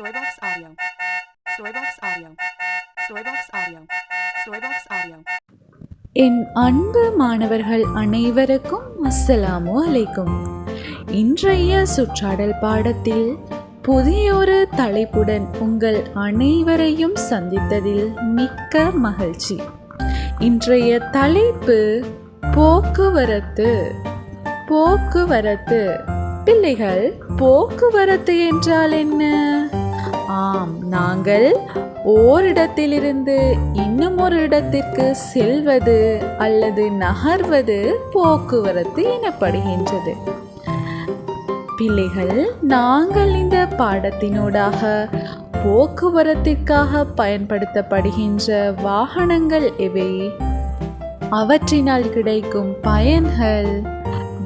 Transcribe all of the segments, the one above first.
Storybox Audio. Storybox Audio. Storybox Audio. Storybox Audio. என் அன்பு மாணவர்கள் அனைவருக்கும் அஸ்ஸலாமு அலைக்கும் இன்றைய சுற்றாடல் பாடத்தில் புதியொரு தலைப்புடன் உங்கள் அனைவரையும் சந்தித்ததில் மிக்க மகிழ்ச்சி இன்றைய தலைப்பு போக்குவரத்து போக்குவரத்து பிள்ளைகள் போக்குவரத்து என்றால் என்ன ஆம் நாங்கள் ஓரிடத்திலிருந்து இன்னும் ஒரு இடத்திற்கு செல்வது அல்லது நகர்வது போக்குவரத்து எனப்படுகின்றது. பிள்ளைகள் நாங்கள் இந்த பாடத்தினூடாக போக்குவரத்திற்காக பயன்படுத்தப்படுகின்ற வாகனங்கள் எவை? அவற்றினால் கிடைக்கும் பயன்கள்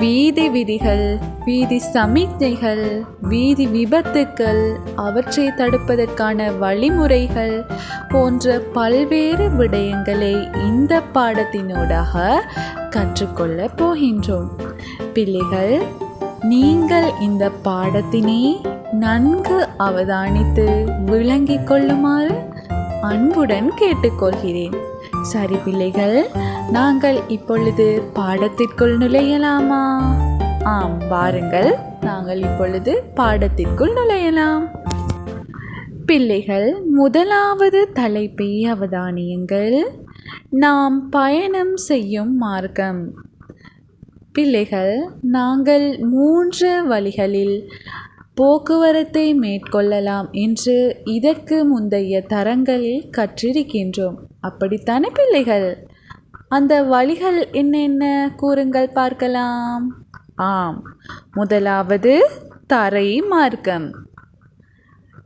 வீதி விதிகள் வீதி சமிக்ஞைகள் வீதி விபத்துக்கள் அவற்றை தடுப்பதற்கான வழிமுறைகள் போன்ற பல்வேறு விடயங்களை இந்த பாடத்தினூடாக கற்றுக்கொள்ளப் போகின்றோம். பிள்ளைகள் நீங்கள் இந்த பாடத்தினை நன்கு அவதானித்து விளங்கிக் கொள்ளுமாறு அன்புடன் கேட்டுக்கொள்கிறேன். சரி பிள்ளைகள் நாங்கள் இப்பொழுது பாடத்திற்குள் நுழையலாமா? ஆம் வாருங்கள் நாங்கள் இப்பொழுது பாடத்திற்குள் நுழையலாம். பிள்ளைகள் முதலாவது தலைப்பை அவதானியுங்கள். நாம் பயணம் செய்யும் மார்க்கம். பிள்ளைகள் நாங்கள் மூன்று வழிகளில் போக்குவரத்தை மேற்கொள்ளலாம் என்று இதற்கு முந்தைய தரங்களில் கற்றிருக்கின்றோம். அப்படித்தானே பிள்ளைகள்? அந்த வழிகள் என்னென்ன கூறுங்கள் பார்க்கலாம். ஆம் முதலாவது தரை மார்க்கம்.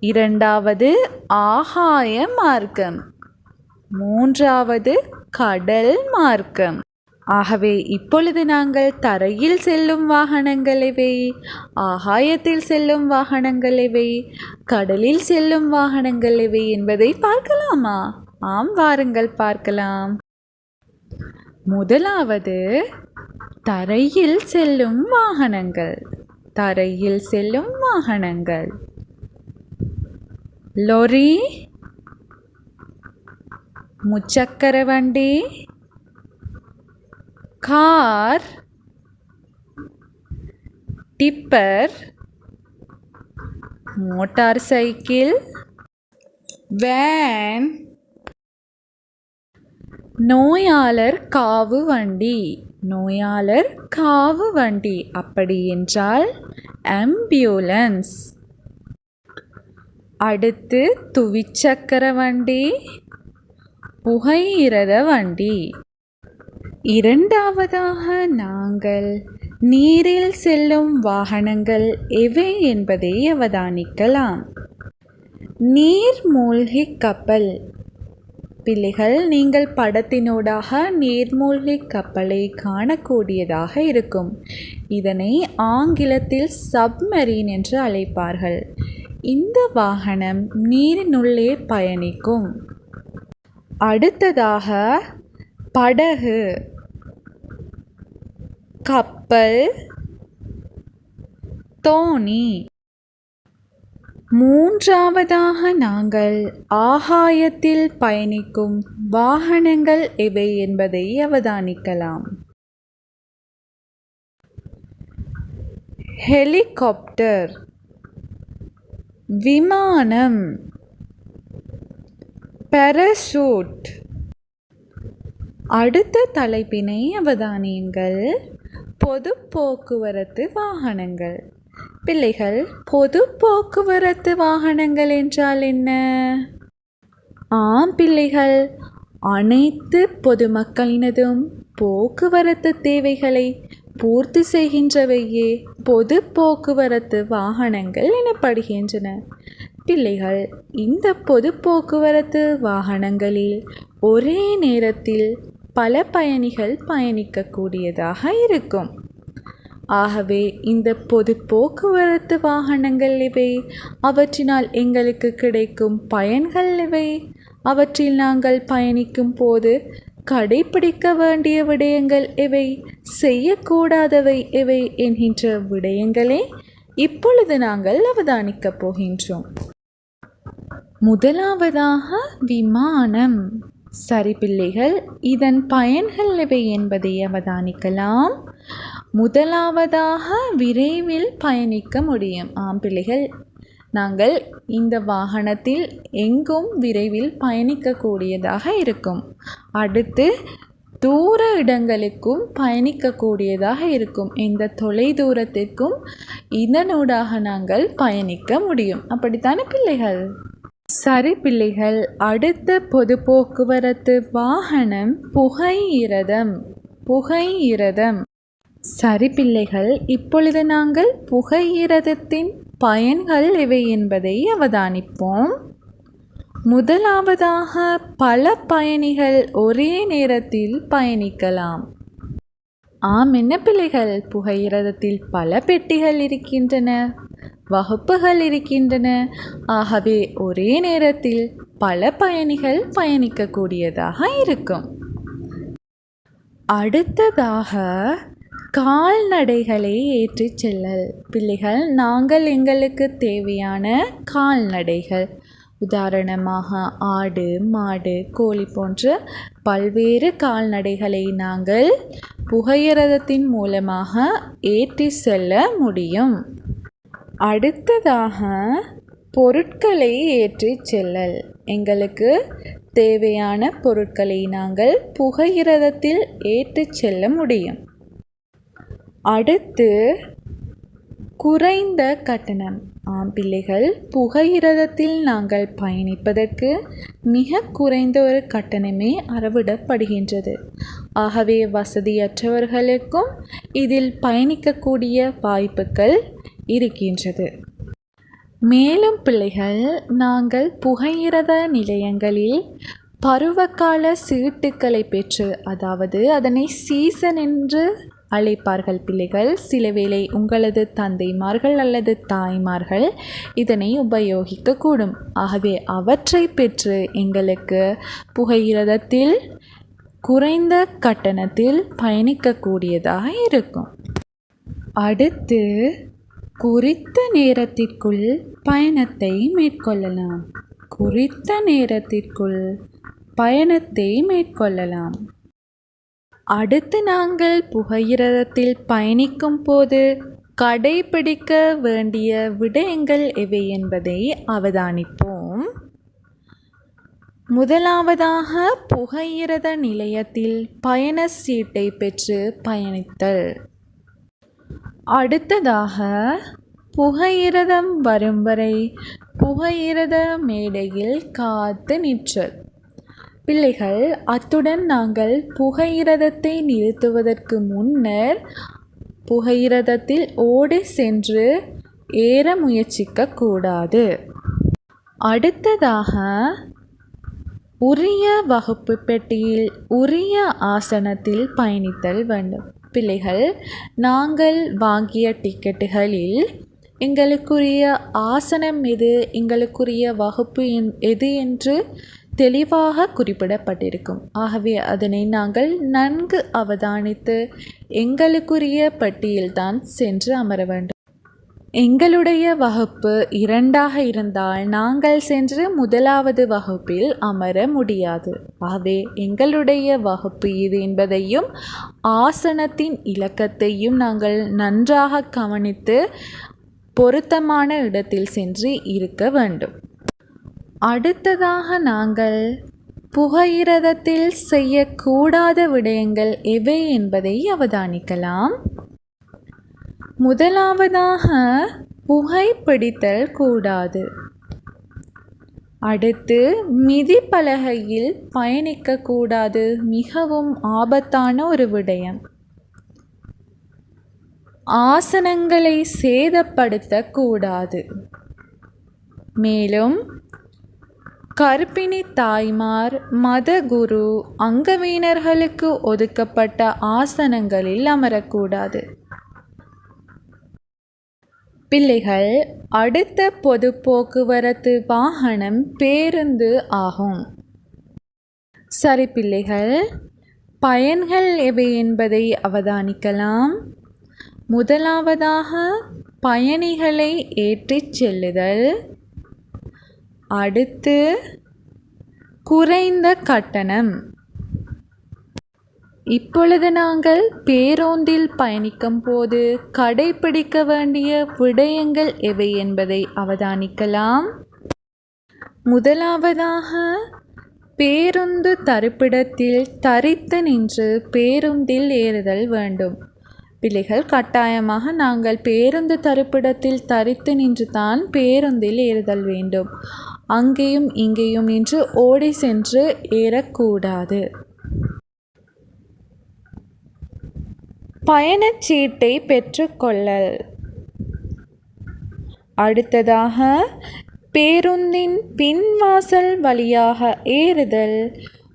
இரண்டாவது ஆகாய மார்க்கம். மூன்றாவது கடல் மார்க்கம். ஆகவே இப்பொழுது நாங்கள் தரையில் செல்லும் வாகனங்கள் எவை? ஆகாயத்தில் செல்லும் வாகனங்கள் எவை? கடலில் செல்லும் வாகனங்கள் எவை என்பதை பார்க்கலாமா? ஆம் வாருங்கள் பார்க்கலாம். முதலாவது தரையில் செல்லும் வாகனங்கள். தரையில் செல்லும் வாகனங்கள். லொரி முச்சக்கர வண்டி car tipper motor cycle van நோயாளர் காவு வண்டி. நோயாளர் காவு வண்டி. அப்படி என்றால் ஆம்புலன்ஸ். அடுத்து துவிச்சக்கர வண்டி. புகையிரத வண்டி. இரண்டாவதாக நாங்கள் நீரில் செல்லும் வாகனங்கள் எவை என்பதை அவதானிக்கலாம். நீர்மூழ்கி கப்பல். பிள்ளைகள் நீங்கள் படத்தினூடாக நீர்மூழ்கி கப்பலை காணக்கூடியதாக இருக்கும். இதனை ஆங்கிலத்தில் சப்மரீன் என்று அழைப்பார்கள். இந்த வாகனம் நீரினுள்ளே பயணிக்கும். அடுத்ததாக படகு கப்பல் தோணி. மூன்றாவதாக நாங்கள் ஆகாயத்தில் பயணிக்கும் வாகனங்கள் எவை என்பதை அவதானிக்கலாம். ஹெலிகாப்டர். விமானம். பெரசூட். அடுத்த தலைப்பினை அவதானியங்கள். பொது போக்குவரத்து வாகனங்கள். பிள்ளைகள் பொது போக்குவரத்து வாகனங்கள் என்றால் என்ன? ஆம் பிள்ளைகள் அனைத்து பொதுமக்களினதும் போக்குவரத்து தேவைகளை பூர்த்தி செய்கின்றவையே பொது போக்குவரத்து வாகனங்கள் எனப்படுகின்றன. பிள்ளைகள் இந்த பொது போக்குவரத்து வாகனங்களில் ஒரே நேரத்தில் பல பயணிகள் பயணிக்கக்கூடியதாக இருக்கும். ஆகவே இந்த பொது போக்குவரத்து வாகனங்கள் இவை. அவற்றினால் எங்களுக்கு கிடைக்கும் பயன்கள் இவை. அவற்றில் நாங்கள் பயணிக்கும் போது கடைபிடிக்க வேண்டிய விடயங்கள் எவை செய்யக்கூடாதவை எவை என்கின்ற விடயங்களே இப்பொழுது நாங்கள் அவதானிக்கப் போகின்றோம். முதலாவதாக விமானம். சரி பிள்ளைகள் இதன் பயன்கள் எவை என்பதை அவதானிக்கலாம். முதலாவதாக விரைவில் பயணிக்க முடியும். ஆம் பிள்ளைகள் நாங்கள் இந்த வாகனத்தில் எங்கும் விரைவில் பயணிக்கக்கூடியதாக இருக்கும். அடுத்து தூர இடங்களுக்கும் பயணிக்கக்கூடியதாக இருக்கும். இந்த தொலை தூரத்திற்கும் இதனூடாக நாங்கள் பயணிக்க முடியும். அப்படித்தானே பிள்ளைகள்? சரி பிள்ளைகள் அடுத்த பொது போக்குவரத்து வாகனம் புகையிரதம். புகையிரதம். சரி பிள்ளைகள் இப்பொழுது நாங்கள் புகையிரதத்தின் பயன்கள் எவை என்பதை அவதானிப்போம். முதலாவதாக பல பயணிகள் ஒரே நேரத்தில் பயணிக்கலாம். ஆம் என்ன பிள்ளைகள் புகையிரதத்தில் பல பெட்டிகள் இருக்கின்றன வகுப்புகள் இருக்கின்றன. ஆகவே ஒரே நேரத்தில் பல பயணிகள் பயணிக்கக்கூடியதாக இருக்கும். அடுத்ததாக கால்நடைகளை ஏற்றிச் செல்லல். பிள்ளைகள் நாங்கள் எங்களுக்கு தேவையான கால்நடைகள். உதாரணமாக ஆடு மாடு கோழி போன்ற பல்வேறு கால்நடைகளை நாங்கள் புகையிரதத்தின் மூலமாக ஏற்றி செல்ல முடியும். அடுத்ததாக பொருட்களை ஏற்றிச் செல்லல். எங்களுக்கு தேவையான பொருட்களை நாங்கள் புகையிரதத்தில் ஏற்றி செல்ல முடியும். அடுத்து குறைந்த கட்டணம். ஆம் பிள்ளைகள் புகையிரதத்தில் நாங்கள் பயணிப்பதற்கு மிக குறைந்த ஒரு கட்டணமே அறவிடப்படுகின்றது. ஆகவே வசதியற்றவர்களுக்கும் இதில் பயணிக்கக்கூடிய வாய்ப்புகள் இருக்கின்றது. மேலும் பிள்ளைகள் நாங்கள் புகையிரத நிலையங்களில் பருவகால சீட்டுக்களை பெற்று அதாவது அதனை சீசன் என்று அழைப்பார்கள் பிள்ளைகள். சிலவேளை உங்களது தந்தைமார்கள் அல்லது தாய்மார்கள் இதனை உபயோகிக்கக்கூடும். ஆகவே அவற்றை பெற்று எங்களுக்கு புகையிரதத்தில் குறைந்த கட்டணத்தில் பயணிக்கக்கூடியதாக இருக்கும். அடுத்து குறித்த நேரத்திற்குள் பயணத்தை மேற்கொள்ளலாம். குறித்த நேரத்திற்குள் பயணத்தை மேற்கொள்ளலாம். அடுத்து நாங்கள் புகையிரதத்தில் பயணிக்கும் போது கடைபிடிக்க வேண்டிய விடயங்கள் எவை என்பதை அவதானிப்போம். முதலாவதாக புகையிரத நிலையத்தில் பயண சீட்டை பெற்று பயணித்தல். அடுத்ததாக புகையிரதம் வரும் வரை புகையிரத மேடையில் காத்து நிற்றல். பிள்ளைகள் அத்துடன் நாங்கள் புகையிரதத்தை நிறுத்துவதற்கு முன்னர் புகையிரதத்தில் ஓடி சென்று ஏற முயற்சிக்க கூடாது. அடுத்ததாக உரிய வகுப்பு பெட்டியில் உரிய ஆசனத்தில் பயணித்தல் வேண்டும். பிள்ளைகள் நாங்கள் வாங்கிய டிக்கெட்டுகளில் எங்களுக்குரிய ஆசனம் எது எங்களுக்குரிய வகுப்பு என் எது என்று தெளிவாக குறிப்பிடப்பட்டிருக்கும். ஆகவே அதனை நாங்கள் நன்கு அவதானித்து எங்களுக்குரிய பட்டியல்தான் சென்று அமர வேண்டும். எங்களுடைய வகுப்பு இரண்டாக இருந்தால் நாங்கள் சென்று முதலாவது வகுப்பில் அமர முடியாது. ஆகவே எங்களுடைய வகுப்பு இது என்பதையும் ஆசனத்தின் இலக்கத்தையும் நாங்கள் நன்றாக கவனித்து பொருத்தமான இடத்தில் சென்று இருக்க வேண்டும். அடுத்ததாக நாங்கள் புகையிரதத்தில் செய்யக்கூடாத விடயங்கள் எவை என்பதை அவதானிக்கலாம். முதலாவதாக புகைப்பிடித்தல் கூடாது. அடுத்து மிதிப்பலகையில் பயணிக்கக்கூடாது மிகவும் ஆபத்தான ஒரு விடயம். ஆசனங்களை சேதப்படுத்தக்கூடாது. மேலும் கர்ப்பிணி தாய்மார் மதகுரு அங்கவீனர்களுக்கு ஒதுக்கப்பட்ட ஆசனங்களில் அமரக்கூடாது. பிள்ளைகள் அடுத்த பொது போக்குவரத்து வாகனம் பேருந்து ஆகும். சரி பிள்ளைகள் பயன்கள் எவை என்பதை அவதானிக்கலாம். முதலாவதாக பயணிகளை ஏற்றிச் செல்லுதல். அடுத்து குறைந்த கட்டணம். இப்பொழுது நாங்கள் பேருந்தில் பயணிக்கும் போது கடைபிடிக்க வேண்டிய விடயங்கள் எவை என்பதை அவதானிக்கலாம். முதலாவதாக பேருந்து தரிப்பிடத்தில் தரித்து நின்று பேருந்தில் ஏறுதல் வேண்டும். பிள்ளைகள் கட்டாயமாக நாங்கள் பேருந்து தரிப்பிடத்தில் தரித்து நின்று தான் பேருந்தில் ஏறுதல் வேண்டும். அங்கேயும் இங்கேயும் நின்று ஓடி சென்று ஏறக்கூடாது. பயணச்சீட்டை பெற்றுக்கொள்ளல் அடுத்ததாக பேருந்தின் பின்வாசல் வழியாக ஏறுதல்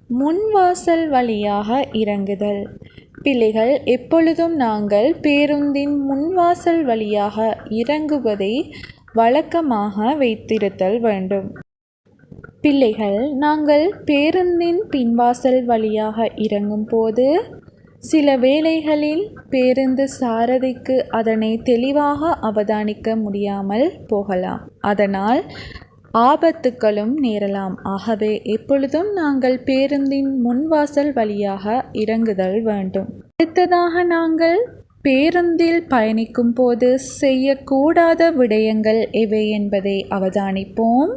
முன்வாசல் வழியாக இறங்குதல். பிள்ளைகள் எப்பொழுதும் நாங்கள் பேருந்தின் முன்வாசல் வழியாக இறங்குவதை வழக்கமாக வைத்திருத்தல் வேண்டும். பிள்ளைகள் நாங்கள் பேருந்தின் பின்வாசல் வழியாக இறங்கும்போது சில வேளைகளில் பேருந்து சாரதிக்கு அதனை தெளிவாக அவதானிக்க முடியாமல் போகலாம். அதனால் ஆபத்துக்களும் நேரலாம். ஆகவே எப்பொழுதும் நாங்கள் பேருந்தின் முன்வாசல் வழியாக இறங்குதல் வேண்டும். அடுத்ததாக நாங்கள் பேருந்தில் பயணிக்கும் போது செய்யக்கூடாத விடயங்கள் எவை என்பதை அவதானிப்போம்.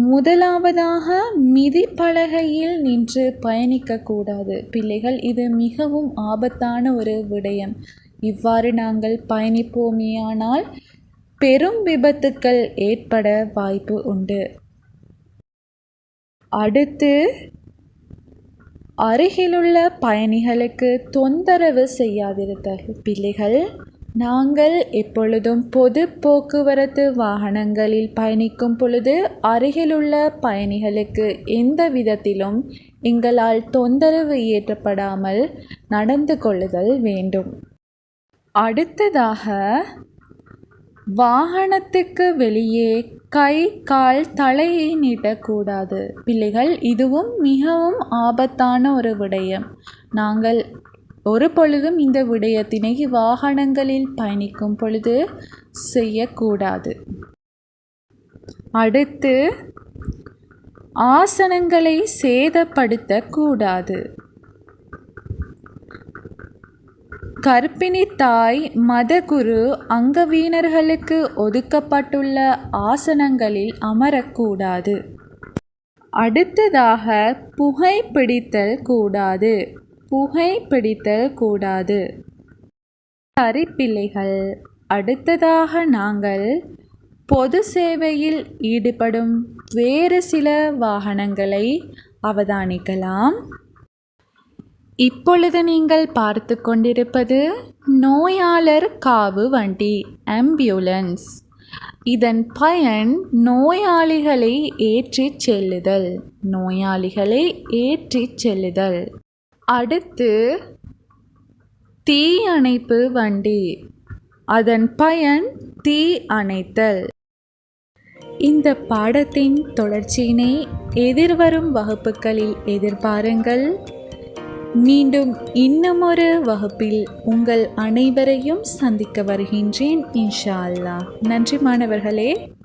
முதலாவதாக மிதிப்பலகையில் நின்று பயணிக்கக்கூடாது. பிள்ளைகள் இது மிகவும் ஆபத்தான ஒரு விடயம். இவ்வாறு நாங்கள் பயணிப்போமேயானால் பெரும் விபத்துக்கள் ஏற்பட வாய்ப்பு உண்டு. அடுத்து அருகிலுள்ள பயணிகளுக்கு தொந்தரவு செய்யாதிருத்தல். பிள்ளைகள் நாங்கள் எப்பொழுதும் பொது போக்குவரத்து வாகனங்களில் பயணிக்கும் பொழுது அருகிலுள்ள பயணிகளுக்கு எந்த விதத்திலும் எங்களால் தொந்தரவு ஏற்படாமல் நடந்து கொள்ளுதல் வேண்டும். அடுத்ததாக வாகனத்துக்கு வெளியே கை கால் தலையை நீட்டக்கூடாது. பிள்ளைகள் இதுவும் மிகவும் ஆபத்தான ஒரு விடயம். நாங்கள் ஒரு பொழுதும் இந்த விடயத்தினை வாகனங்களில் பயணிக்கும் பொழுது செய்யக்கூடாது. அடுத்து ஆசனங்களை சேதப்படுத்தக்கூடாது. கர்ப்பிணி தாய் மதகுரு அங்கவீனர்களுக்கு ஒதுக்கப்பட்டுள்ள ஆசனங்களில் அமரக்கூடாது. அடுத்ததாக புகைப்பிடித்தல் கூடாது. புகைப்பிடித்தல் கூடாது. சரி பிள்ளைகள் அடுத்ததாக நாங்கள் பொது சேவையில் ஈடுபடும் வேறு சில வாகனங்களை அவதானிக்கலாம். இப்பொழுது நீங்கள் பார்த்து கொண்டிருப்பது நோயாளர் காவு வண்டி ஆம்புலன்ஸ். இதன் பயன் நோயாளிகளை ஏற்றிச் செல்லுதல் நோயாளிகளை ஏற்றிச் செல்லுதல். அடுத்து தீயணைப்பு வண்டி. அதன் பயன் தீ அணைத்தல். இந்த பாடத்தின் தொடர்ச்சியினை எதிர்வரும் வகுப்புகளில் எதிர்பாருங்கள். மீண்டும் இன்னுமொரு வகுப்பில் உங்கள் அனைவரையும் சந்திக்க வருகின்றேன் இன்ஷா அல்லாஹ். நன்றி மாணவர்களே.